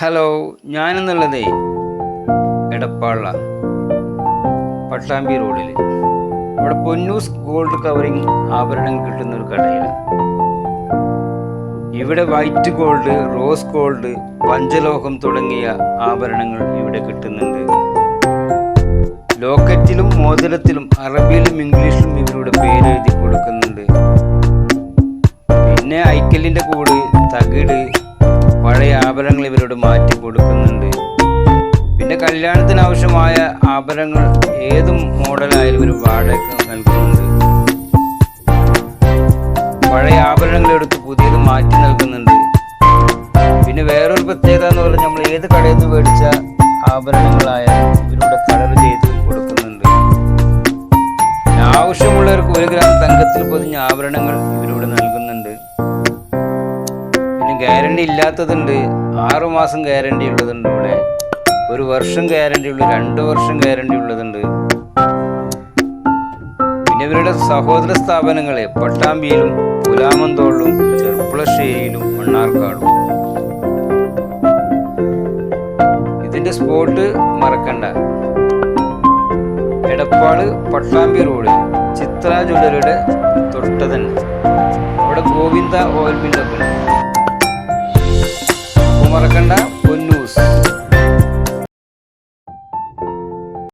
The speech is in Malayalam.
ഹലോ ഞാനെന്നുള്ളതേ എടപ്പാള പട്ടാമ്പി റോഡിൽ ഇവിടെ പൊന്നൂസ് ഗോൾഡ് കവറിങ് ആഭരണം കിട്ടുന്ന ഒരു കടയാണ്. ഇവിടെ വൈറ്റ് ഗോൾഡ് റോസ് ഗോൾഡ് പഞ്ചലോഹം തുടങ്ങിയ ആഭരണങ്ങൾ ഇവിടെ കിട്ടുന്നുണ്ട്. ലോക്കറ്റിലും മോതിരത്തിലും അറബിയിലും ഇംഗ്ലീഷിലും ഇവരുടെ പേര് എഴുതി കൊടുക്കുന്നുണ്ട്. പിന്നെ ഐക്കലിന്റെ കൂട് തകിട് ആഭരണങ്ങൾ ഇവരോട് മാറ്റി കൊടുക്കുന്നുണ്ട്. പിന്നെ കല്യാണത്തിന് ആവശ്യമായ ആഭരണങ്ങൾ ഏതും മോഡലായാലും ഒരു വാടക നൽകുന്നുണ്ട്. പഴയ ആഭരണങ്ങൾ എടുത്ത് പുതിയത് മാറ്റി നൽകുന്നുണ്ട്. പിന്നെ വേറൊരു പ്രത്യേകത എന്ന് പറഞ്ഞാൽ നമ്മൾ ഏത് കടയിൽ നിന്ന് മേടിച്ച ആഭരണങ്ങളായാലും ഇവരുടെ കളർ ചെയ്ത് കൊടുക്കുന്നുണ്ട്. ആവശ്യമുള്ളവർക്ക് ഒരു ഗ്രാം തങ്കത്തിൽ പൊതിഞ്ഞ ആഭരണങ്ങൾ ഇവരോട് നൽകുന്നുണ്ട്. ഗ്യാരണ്ടി ഇല്ലാത്തതുണ്ട്. ആറുമാസം ഗ്യാരണ്ടി ഉള്ളതുണ്ട്. ഇവിടെ ഒരു വർഷം ഗ്യാരണ്ടി ഉള്ളു രണ്ട് വർഷം ഗ്യാരണ്ടി ഉള്ളതുണ്ട്. പിന്നെ ഇവരുടെ സഹോദര സ്ഥാപനങ്ങളെ പട്ടാമ്പിയിലും പുലാമന്തോളിലും ചെറുപ്പുളശ്ശേരിയിലും മണ്ണാർക്കാടും. ഇതിന്റെ സ്പോട്ട് മറക്കണ്ട. എടപ്പാട് പട്ടാമ്പി റോഡ് ചിത്ര ജ്വല്ലറിയുടെ തൊട്ട് തന്നെ. അവിടെ ഗോവിന്ദ ഓയിൽ മില്ലൊക്കെ